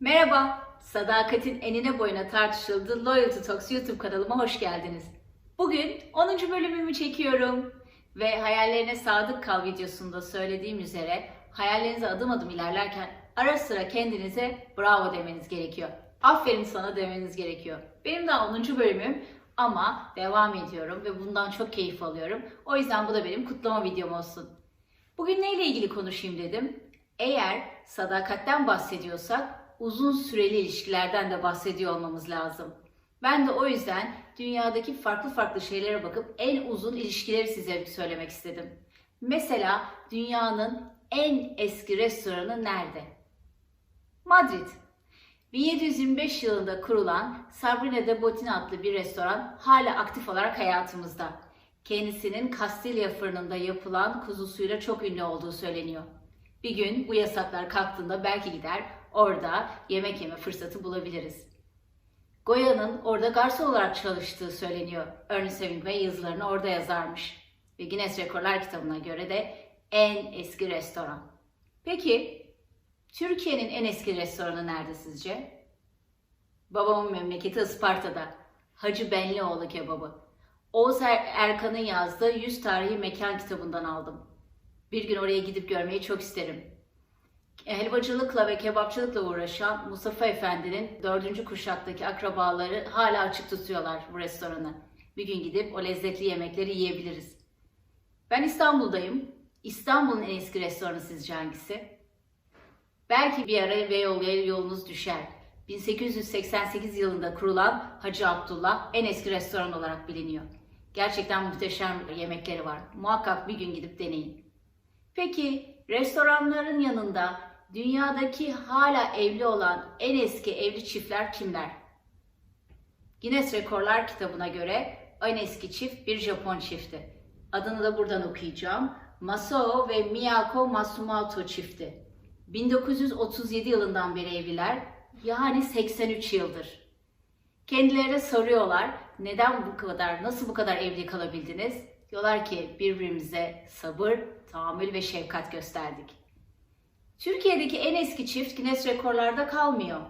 Merhaba, sadakatin enine boyuna tartışıldığı Loyalty Talks YouTube kanalıma hoş geldiniz. Bugün 10. bölümümü çekiyorum ve hayallerine sadık kal videosunda söylediğim üzere hayallerinize adım adım ilerlerken ara sıra kendinize bravo demeniz gerekiyor. Aferin sana demeniz gerekiyor. Benim daha 10. bölümüm ama devam ediyorum ve bundan çok keyif alıyorum. O yüzden bu da benim kutlama videom olsun. Bugün neyle ilgili konuşayım dedim. Eğer sadakatten bahsediyorsak uzun süreli ilişkilerden de bahsediyor olmamız lazım. Ben de o yüzden dünyadaki farklı farklı şeylere bakıp en uzun ilişkileri size söylemek istedim. Mesela dünyanın en eski restoranı nerede? Madrid. 1725 yılında kurulan Sabrina de Botin adlı bir restoran hala aktif olarak hayatımızda. Kendisinin Kastilya fırınında yapılan kuzusuyla çok ünlü olduğu söyleniyor. Bir gün bu yasaklar kalktığında belki gider orada yemek yeme fırsatı bulabiliriz. Goya'nın orada garson olarak çalıştığı söyleniyor. Ernest Hemingway yazılarını orada yazarmış. Ve Guinness Rekorlar kitabına göre de en eski restoran. Peki Türkiye'nin en eski restoranı nerede sizce? Babamın memleketi Isparta'da. Hacı Benlioğlu kebabı. Oğuz Er- Erkan'ın yazdığı 100 Tarihi Mekan kitabından aldım. Bir gün oraya gidip görmeyi çok isterim. Helvacılıkla ve kebapçılıkla uğraşan Mustafa Efendi'nin dördüncü kuşaktaki akrabaları hala açık tutuyorlar bu restoranı. Bir gün gidip o lezzetli yemekleri yiyebiliriz. Ben İstanbul'dayım. İstanbul'un en eski restoranı sizce hangisi? Belki bir ara yol yolunuz düşer. 1888 yılında kurulan Hacı Abdullah en eski restoran olarak biliniyor. Gerçekten muhteşem yemekleri var. Muhakkak bir gün gidip deneyin. Peki restoranların yanında dünyadaki hala evli olan en eski evli çiftler kimler? Guinness Rekorlar kitabına göre en eski çift bir Japon çifti. Adını da buradan okuyacağım. Masao ve Miyako Matsumoto çifti. 1937 yılından beri evliler, yani 83 yıldır. Kendilerine soruyorlar, neden bu kadar, nasıl bu kadar evli kalabildiniz? Diyorlar ki birbirimize sabır, tahammül ve şefkat gösterdik. Türkiye'deki en eski çift Guinness Rekorlar'da kalmıyor.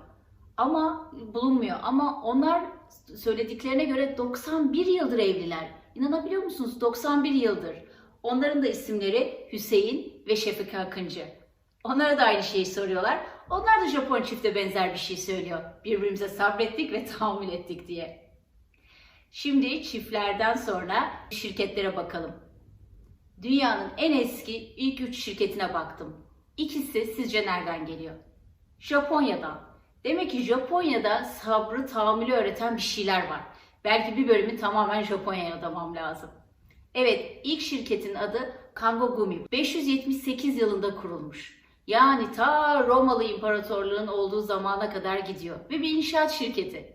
Ama bulunmuyor. Ama onlar söylediklerine göre 91 yıldır evliler. İnanabiliyor musunuz? 91 yıldır. Onların da isimleri Hüseyin ve Şefik Akıncı. Onlara da aynı şeyi soruyorlar. Onlar da Japon çifte benzer bir şey söylüyor. Birbirimize sabrettik ve tahammül ettik diye. Şimdi çiftlerden sonra şirketlere bakalım. Dünyanın en eski ilk üç şirketine baktım. İkisi sizce nereden geliyor? Japonya'dan. Demek ki Japonya'da sabrı, tahammülü öğreten bir şeyler var. Belki bir bölümü tamamen Japonya'ya adamam lazım. Evet, ilk şirketin adı Kango Gumi. 578 yılında kurulmuş. Yani ta Romalı İmparatorluğu'nun olduğu zamana kadar gidiyor. Ve bir inşaat şirketi.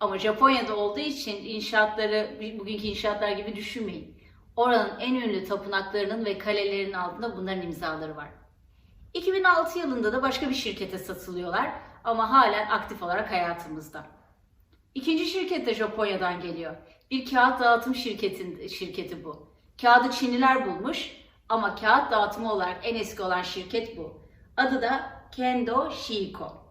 Ama Japonya'da olduğu için inşaatları bugünkü inşaatlar gibi düşünmeyin. Oranın en ünlü tapınaklarının ve kalelerinin altında bunların imzaları var. 2006 yılında da başka bir şirkete satılıyorlar ama halen aktif olarak hayatımızda. İkinci şirket de Japonya'dan geliyor. Bir kağıt dağıtım şirketin, şirketi bu. Kağıdı Çinliler bulmuş ama kağıt dağıtımı olarak en eski olan şirket bu. Adı da Kendo Shiko.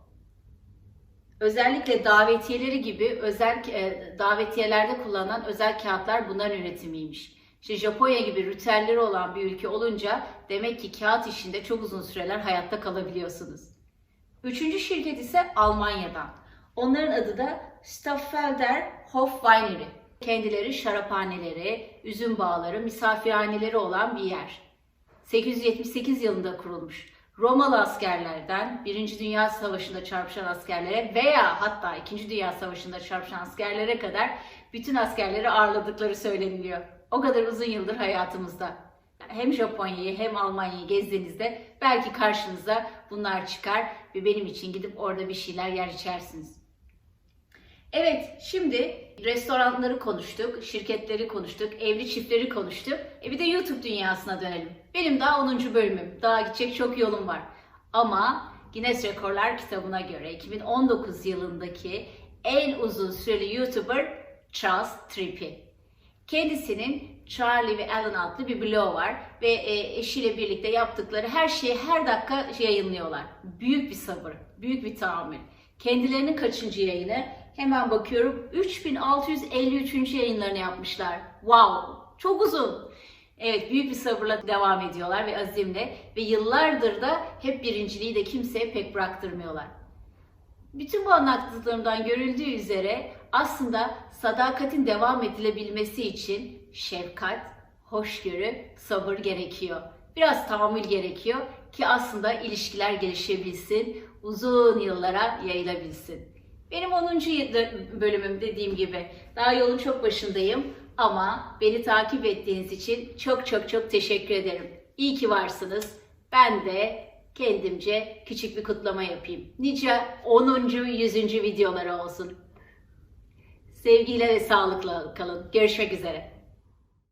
Özellikle davetiyeleri gibi özel e, davetiyelerde kullanılan özel kağıtlar bunların üretimiymiş. İşte Japonya gibi ritüelleri olan bir ülke olunca demek ki kağıt işinde çok uzun süreler hayatta kalabiliyorsunuz. Üçüncü şirket ise Almanya'dan. Onların adı da Staffelder Hofwinery. Kendileri şaraphaneleri, üzüm bağları, misafirhaneleri olan bir yer. 878 yılında kurulmuş. Romalı askerlerden, Birinci Dünya Savaşı'nda çarpışan askerlere veya hatta İkinci Dünya Savaşı'nda çarpışan askerlere kadar bütün askerleri ağırladıkları söyleniliyor. O kadar uzun yıldır hayatımızda. Hem Japonya'yı hem Almanya'yı gezdiğinizde belki karşınıza bunlar çıkar ve benim için gidip orada bir şeyler yer içersiniz. Evet, şimdi restoranları konuştuk, şirketleri konuştuk, evli çiftleri konuştuk. E bir de YouTube dünyasına dönelim. Benim daha 10. bölümüm. Daha gidecek çok yolum var. Ama Guinness Rekorlar kitabına göre 2019 yılındaki en uzun süreli YouTuber Charles Trippy. Kendisinin Charlie ve Alan adlı bir bloğu var ve e, eşiyle birlikte yaptıkları her şeyi her dakika yayınlıyorlar. Büyük bir sabır, büyük bir tahammül. Kendilerinin kaçıncı yayını? Hemen bakıyorum. 3653. yayınlarını yapmışlar. Wow! Çok uzun. Evet büyük bir sabırla devam ediyorlar ve azimle ve yıllardır da hep birinciliği de kimseye pek bıraktırmıyorlar. Bütün bu anlattıklarımdan görüldüğü üzere aslında sadakatin devam edilebilmesi için şefkat, hoşgörü, sabır gerekiyor. Biraz tahammül gerekiyor ki aslında ilişkiler gelişebilsin, uzun yıllara yayılabilsin. Benim 10. yıl- bölümüm dediğim gibi daha yolun çok başındayım ama beni takip ettiğiniz için çok çok çok teşekkür ederim. İyi ki varsınız. Ben de kendimce küçük bir kutlama yapayım. Nice 10. 100. videoları olsun. Sevgiyle ve sağlıkla kalın. Görüşmek üzere.